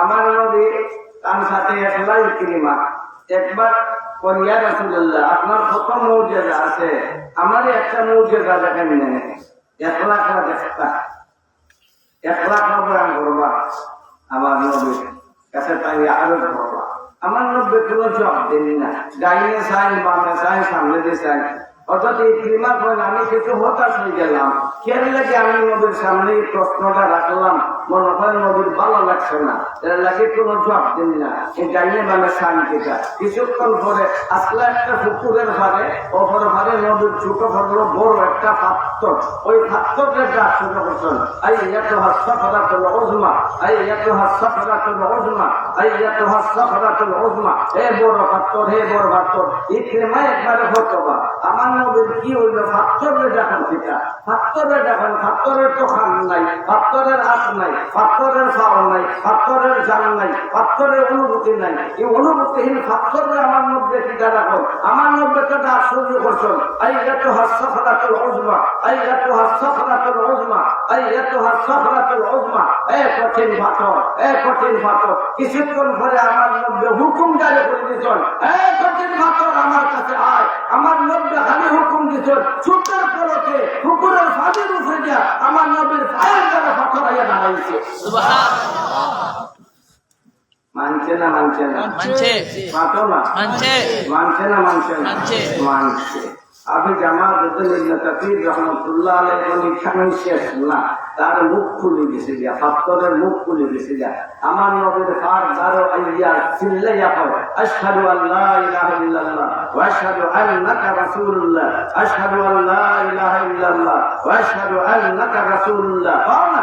আমার নবী তার সাথে একলাই ক্রিমা। একবার করিয়া রাসুল্লাহ আপনার কত মৌজাদা আছে? আমার একটা মৌজাদা দেখেন নেন এক লাখ না এক লাখ না বয়ান করবা? আমার নবী কাছে তাই আরও করবা। আমার নব্বে কোনো জব দেনি না। ডাইনে চাই, বামে চাই, সামনে দিয়ে চাই। অর্থাৎ এই ক্রিমা করেন আমি কিছু হতাশ হয়ে গেলাম। কেন লাগে আমি নবীর সামনে এই প্রশ্নটা রাখলাম? মনে করেন ভালো লাগছে না। এর লাগে কোনো জব দিন না। এই ডাইনে বামে শান্তিটা। কিছুক্ষণ আসলে একটা ভাগে নদীর ছোট বড় একটা ওই আই আই আই বড় হে বড় একবারে আমার নবীর কি হইল? পাত্রের ডাকান সেটা। পাত্রের তো খান নাই। পাত্রের হাত নাই। পাত্রের ফাও নাই পাত্রের জান নাই পাত্রের অনুভূতি নাই। এই অনুভূতিহীন পাত্রের আমার মধ্যে কিটা রাখো? আমার মধ্যে তো শুরু করছেন আই এত তোর ওজমা আই এত তোর ওজমা আই এত ওজমা এ কঠিন এ কঠিন কিছুক্ষণ পরে আমার মধ্যে হুকুম জারি করে দিচ্ছেন এ কঠিন পাথর আমার কাছে আয়। আমার মধ্যে খালি হুকুম দিচ্ছেন ছুটার পরতে পুকুরের ফাঁদের উপরে যা আমার নবীর পায়ের দ্বারা মানছে না মানছে। না মানছে মাতো না। মানছে। মানছে না মানছে না। মানছে। আপনি জামাত রহমতুল্লাহ আলাই এখানে শেষ না। তার মুখ খুলে গেছে যা পাত্তরের মুখ খুলে গেছে যা আমার নবীর ফার দারো আইয়া চিল্লাইয়া হয় আশহাদু আল্লাহ ইলাহা ইল্লাল্লাহ ওয়া আশহাদু আন্নাকা রাসূলুল্লাহ। আশহাদু আল্লাহ ইলাহা ইল্লাল্লাহ ওয়া আশহাদু আন্নাকা রাসূলুল্লাহ। পাও না।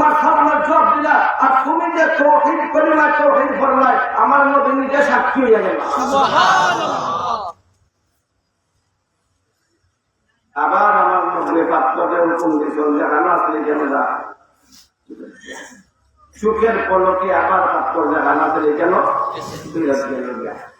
তোমার সালামের জবাব দিলা, আর তুমি যে তৌহিদ করিমায় তৌহিদ ফরমাই আমার নবী নিজে সাক্ষী হইয়া গেল। আবার আমার মধ্যে পাত্রকে হুকুম দিয়েছিল যে রানা আসলে কেন যা সুখের পলকে আবার যে রানা আসলে কেন